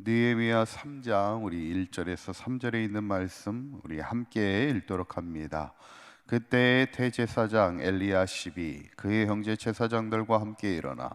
느헤미야 3장 우리 1절에서 3절에 있는 말씀 우리 함께 읽도록 합니다. 그때 대제사장 엘리야십이 그의 형제 제사장들과 함께 일어나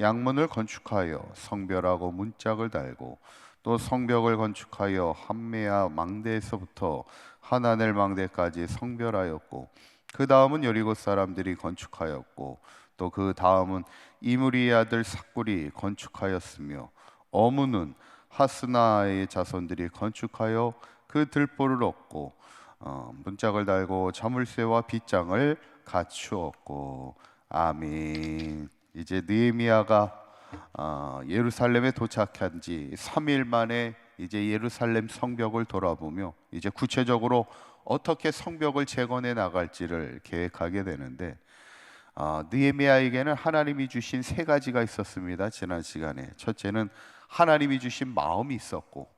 양문을 건축하여 성별하고 문짝을 달고 또 성벽을 건축하여 함메야 망대에서부터 하나넬 망대까지 성별하였고 그 다음은 여리고 사람들이 건축하였고 또 그 다음은 이무리의 아들 삭굴이 건축하였으며 어무는 하스나의 자손들이 건축하여 그 들보를 얻고 어, 문짝을 달고 자물쇠와 빗장을 갖추었고 아멘. 이제 느헤미야가 어, 예루살렘에 도착한 지 3일 만에 이제 예루살렘 성벽을 돌아보며 이제 구체적으로 어떻게 성벽을 재건해 나갈지를 계획하게 되는데 어, 느헤미야에게는 하나님이 주신 세 가지가 있었습니다. 지난 시간에 첫째는 하나님이 주신 마음이 있었고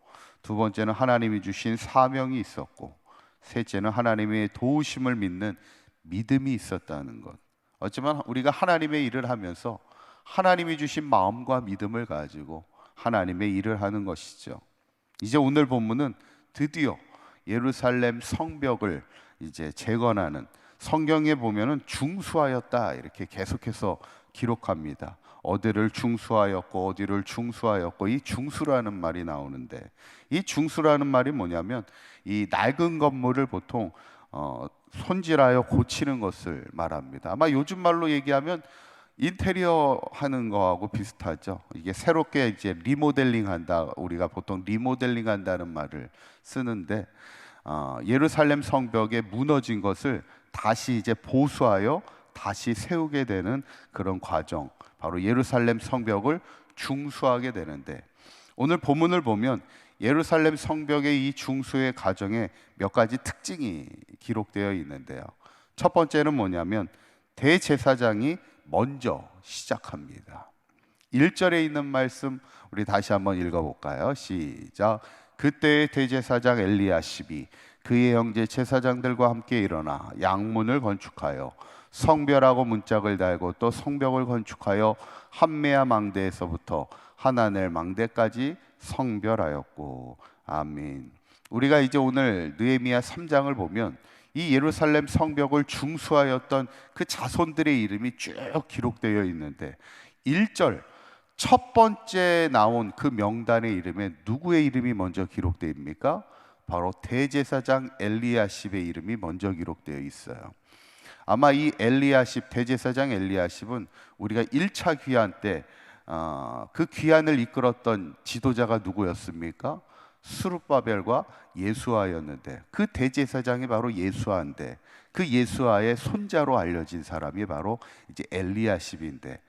두 번째는 하나님이 주신 사명이 있었고 셋째는 하나님의 도우심을 믿는 믿음이 있었다는 것. 어쩌면 우리가 하나님의 일을 하면서 하나님이 주신 마음과 믿음을 가지고 하나님의 일을 하는 것이죠. 이제 오늘 본문은 드디어 예루살렘 성벽을 이제 재건하는 성경에 보면은 중수하였다 이렇게 계속해서 기록합니다. 어디를 중수하였고 어디를 중수하였고 이 중수라는 말이 나오는데 이 중수라는 말이 뭐냐면 이 낡은 건물을 보통 어, 손질하여 고치는 것을 말합니다. 아마 요즘 말로 얘기하면 인테리어 하는 거하고 비슷하죠. 이게 새롭게 이제 리모델링 한다. 우리가 보통 리모델링 한다는 말을 쓰는데 어, 예루살렘 성벽에 무너진 것을 다시 이제 보수하여 다시 세우게 되는 그런 과정. 바로 예루살렘 성벽을 중수하게 되는데 오늘 본문을 보면 예루살렘 성벽의 이 중수의 과정에 몇 가지 특징이 기록되어 있는데요. 첫 번째는 뭐냐면 대제사장이 먼저 시작합니다. 1절에 있는 말씀 우리 다시 한번 읽어 볼까요? 시작. 그때 대제사장 엘리야십이 그의 형제 제사장들과 함께 일어나 양문을 건축하여 성별하고 문짝을 달고 또 성벽을 건축하여 한메아 망대에서부터 하나넬 망대까지 성별하였고 아멘. 우리가 이제 오늘 느헤미야 3장을 보면 이 예루살렘 성벽을 중수하였던 그 자손들의 이름이 쭉 기록되어 있는데 1절 첫 번째 나온 그 명단의 이름에 누구의 이름이 먼저 기록되입니까? 바로 대제사장 엘리야십의 이름이 먼저 기록되어 있어요. 아마 이 엘리야십 대제사장 엘리야십은 우리가 1차 귀환 때그 어, 귀환을 이끌었던 지도자가 누구였습니까? 수룹바벨과 예수아였는데 그 대제사장이 바로 예수아인데 그 예수아의 손자로 알려진 사람이 바로 이제 엘리야십인데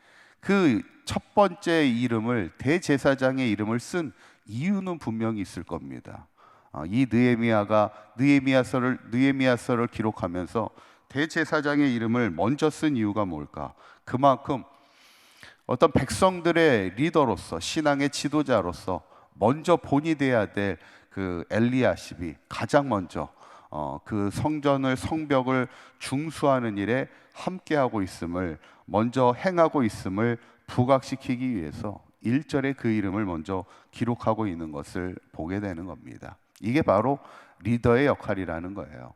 그 첫 번째 이름을 대제사장의 이름을 쓴 이유는 분명히 있을 겁니다. 어, 이 느헤미야가 느헤미야서를 느헤미야서를 기록하면서 대제사장의 이름을 먼저 쓴 이유가 뭘까? 그만큼 어떤 백성들의 리더로서 신앙의 지도자로서 먼저 본이 돼야 될 그 엘리야십이 가장 먼저 어, 그 성전을 성벽을 중수하는 일에 함께하고 있음을 먼저 행하고 있음을 부각시키기 위해서 1절에 그 이름을 먼저 기록하고 있는 것을 보게 되는 겁니다. 이게 바로 리더의 역할이라는 거예요.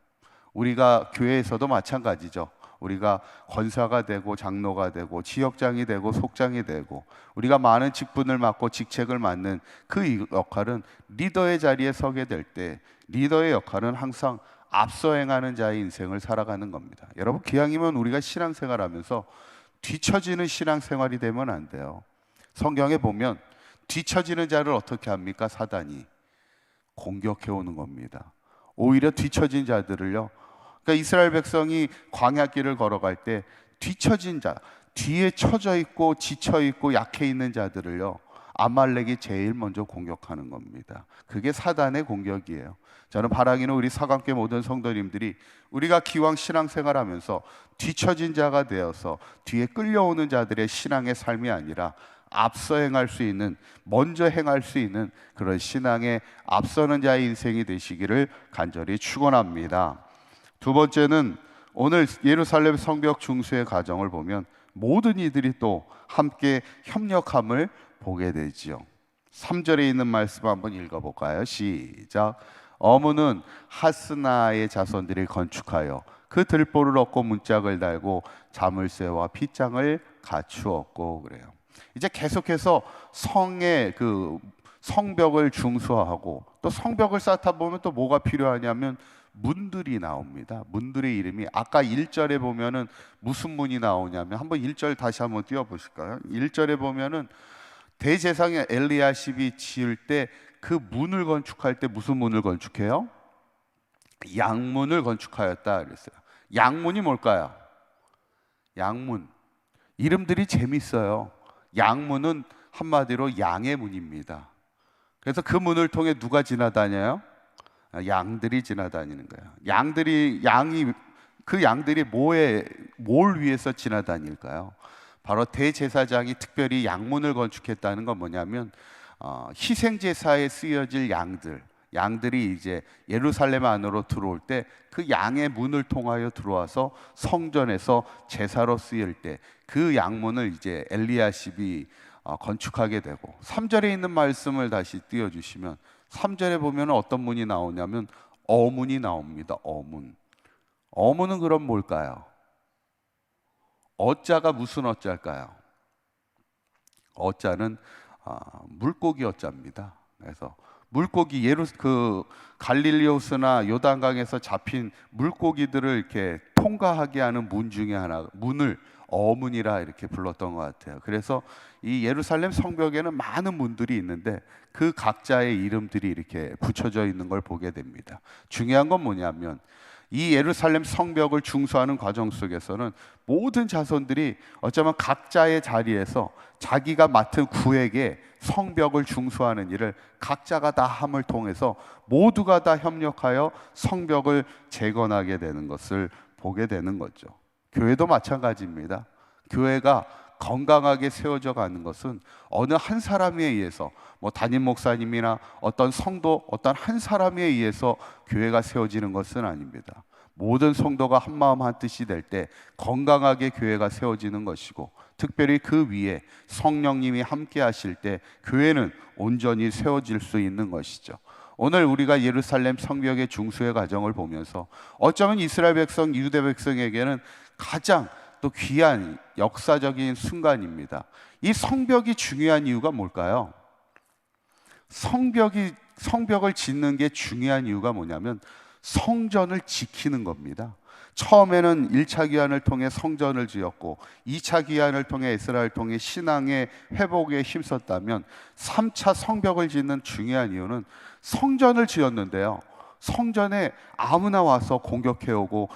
우리가 교회에서도 마찬가지죠. 우리가 권사가 되고 장로가 되고 지역장이 되고 속장이 되고 우리가 많은 직분을 맡고 직책을 맡는 그 역할은 리더의 자리에 서게 될 때 리더의 역할은 항상 앞서 행하는 자의 인생을 살아가는 겁니다. 여러분 기왕이면 우리가 신앙생활하면서 뒤처지는 신앙생활이 되면 안 돼요. 성경에 보면 뒤처지는 자를 어떻게 합니까? 사단이 공격해 오는 겁니다. 오히려 뒤처진 자들을요. 그러니까 이스라엘 백성이 광야 길을 걸어갈 때 뒤처진 자, 뒤에 처져 있고 지쳐 있고 약해 있는 자들을요. 아말렉이 제일 먼저 공격하는 겁니다. 그게 사단의 공격이에요. 저는 바라기는 우리 사관계 모든 성도님들이 우리가 기왕 신앙생활하면서 뒤처진 자가 되어서 뒤에 끌려오는 자들의 신앙의 삶이 아니라 앞서 행할 수 있는 먼저 행할 수 있는 그런 신앙의 앞서는 자의 인생이 되시기를 간절히 축원합니다. 두 번째는 오늘 예루살렘 성벽 중수의 과정을 보면 모든 이들이 또 함께 협력함을 보게 되지요. 3절에 있는 말씀 한번 읽어볼까요? 시작. 어문은 하스나의 자손들이 건축하여 그 들보를 얻고 문짝을 달고 자물쇠와 핏장을 갖추었고 그래요. 이제 계속해서 성의 그 성벽을 중수하고 또 성벽을 쌓다 보면 또 뭐가 필요하냐면 문들이 나옵니다. 문들의 이름이 아까 1절에 보면은 무슨 문이 나오냐면 한번 1절 다시 한번 띄워 보실까요? 1절에 보면은 대제사장의 엘리야십이 지을 때 그 문을 건축할 때 무슨 문을 건축해요? 양문을 건축하였다 그랬어요. 양문이 뭘까요? 양문. 이름들이 재밌어요. 양문은 한마디로 양의 문입니다. 그래서 그 문을 통해 누가 지나다녀요? 아, 양들이 지나다니는 거예요. 양들이 양이 그 양들이 뭐에 뭘 위해서 지나다닐까요? 바로 대제사장이 특별히 양문을 건축했다는 건 뭐냐면 어, 희생 제사에 쓰여질 양들, 양들이 이제 예루살렘 안으로 들어올 때 그 양의 문을 통하여 들어와서 성전에서 제사로 쓰일 때 그 양문을 이제 엘리야십이 어, 건축하게 되고 3절에 있는 말씀을 다시 띄워 주시면 3절에 보면 어떤 문이 나오냐면 어문이 나옵니다. 어문. 어문은 그럼 뭘까요? 어자가 무슨 어자일까요? 어자는 아, 물고기 어자입니다. 그래서 물고기 예루 그 갈릴리오스나 요단강에서 잡힌 물고기들을 이렇게 통과하게 하는 문 중에 하나 문을 어문이라 이렇게 불렀던 것 같아요. 그래서 이 예루살렘 성벽에는 많은 문들이 있는데 그 각자의 이름들이 이렇게 붙여져 있는 걸 보게 됩니다. 중요한 건 뭐냐면 이 예루살렘 성벽을 중수하는 과정 속에서는 모든 자손들이 어쩌면 각자의 자리에서 자기가 맡은 구에게 성벽을 중수하는 일을 각자가 다 함을 통해서 모두가 다 협력하여 성벽을 재건하게 되는 것을 보게 되는 거죠. 교회도 마찬가지입니다. 교회가 건강하게 세워져 가는 것은 어느 한 사람에 의해서 뭐 담임 목사님이나 어떤 성도 어떤 한 사람에 의해서 교회가 세워지는 것은 아닙니다. 모든 성도가 한 마음 한 뜻이 될 때 건강하게 교회가 세워지는 것이고 특별히 그 위에 성령님이 함께 하실 때 교회는 온전히 세워질 수 있는 것이죠. 오늘 우리가 예루살렘 성벽의 중수의 과정을 보면서 어쩌면 이스라엘 백성, 유대 백성에게는 가장 또 귀한 역사적인 순간입니다. 이 성벽이 중요한 이유가 뭘까요? 성벽이 성벽을 짓는 게 중요한 이유가 뭐냐면 성전을 지키는 겁니다. 처음에는 1차 기한을 통해 성전을 지었고 2차 기한을 통해 이스라엘 통해 신앙의 회복에 힘썼다면 3차 성벽을 짓는 중요한 이유는 성전을 지었는데요. 성전에 아무나 와서 공격해 오고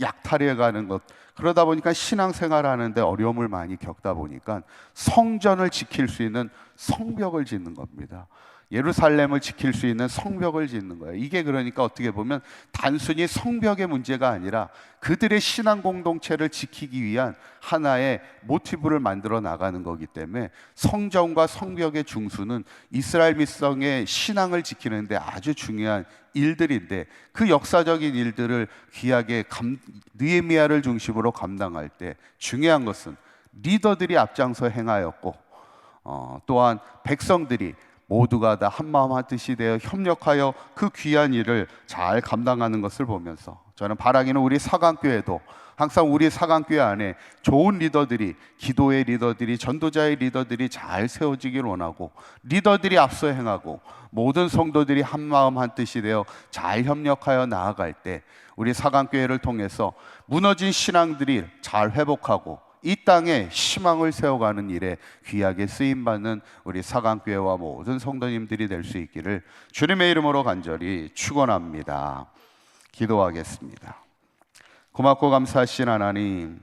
약탈해 가는 것 그러다 보니까 신앙생활 하는데 어려움을 많이 겪다 보니까 성전을 지킬 수 있는 성벽을 짓는 겁니다. 예루살렘을 지킬 수 있는 성벽을 짓는 거예요. 이게 그러니까 어떻게 보면 단순히 성벽의 문제가 아니라 그들의 신앙 공동체를 지키기 위한 하나의 모티브를 만들어 나가는 거기 때문에 성전과 성벽의 중수는 이스라엘 민성의 신앙을 지키는데 아주 중요한 일들인데 그 역사적인 일들을 귀하게 감, 느헤미야를 중심으로 감당할 때 중요한 것은 리더들이 앞장서 행하였고 어, 또한 백성들이 모두가 다 한마음 한뜻이 되어 협력하여 그 귀한 일을 잘 감당하는 것을 보면서 저는 바라기는 우리 사강교회도 항상 우리 사강교회 안에 좋은 리더들이 기도의 리더들이 전도자의 리더들이 잘 세워지길 원하고 리더들이 앞서 행하고 모든 성도들이 한 마음 한 뜻이 되어 잘 협력하여 나아갈 때 우리 사강교회를 통해서 무너진 신앙들이 잘 회복하고 이 땅에 희망을 세워가는 일에 귀하게 쓰임 받는 우리 사강교회와 모든 성도님들이 될 수 있기를 주님의 이름으로 간절히 축원합니다. 기도하겠습니다. 고맙고 감사하신 하나님,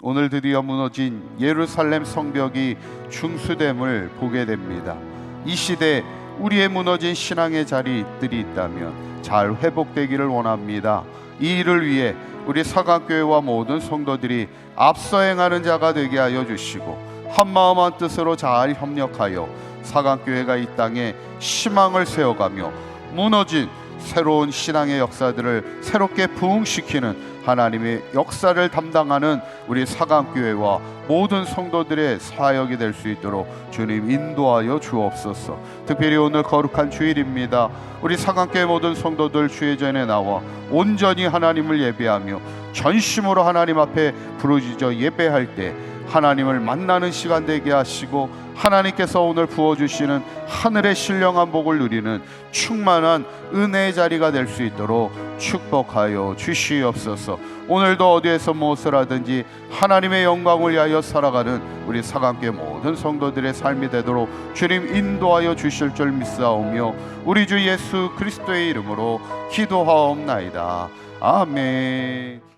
오늘 드디어 무너진 예루살렘 성벽이 중수됨을 보게 됩니다. 이 시대 우리의 무너진 신앙의 자리들이 있다면 잘 회복되기를 원합니다. 이 일을 위해 우리 사각교회와 모든 성도들이 앞서 행하는 자가 되게 하여 주시고 한 마음 한 뜻으로 잘 협력하여 사각교회가 이 땅에 희망을 세워가며 무너진 새로운 신앙의 역사들을 새롭게 부흥시키는 하나님의 역사를 담당하는 우리 사강교회와 모든 성도들의 사역이 될 수 있도록 주님 인도하여 주옵소서. 특별히 오늘 거룩한 주일입니다. 우리 사강교회 모든 성도들 주의 전에 나와 온전히 하나님을 예배하며 전심으로 하나님 앞에 부르짖어 예배할 때 하나님을 만나는 시간 되게 하시고 하나님께서 오늘 부어주시는 하늘의 신령한 복을 누리는 충만한 은혜의 자리가 될 수 있도록 축복하여 주시옵소서. 오늘도 어디에서 무엇을 하든지 하나님의 영광을 위하여 살아가는 우리 사강교회 모든 성도들의 삶이 되도록 주님 인도하여 주실 줄 믿사오며 우리 주 예수 그리스도의 이름으로 기도하옵나이다. 아멘.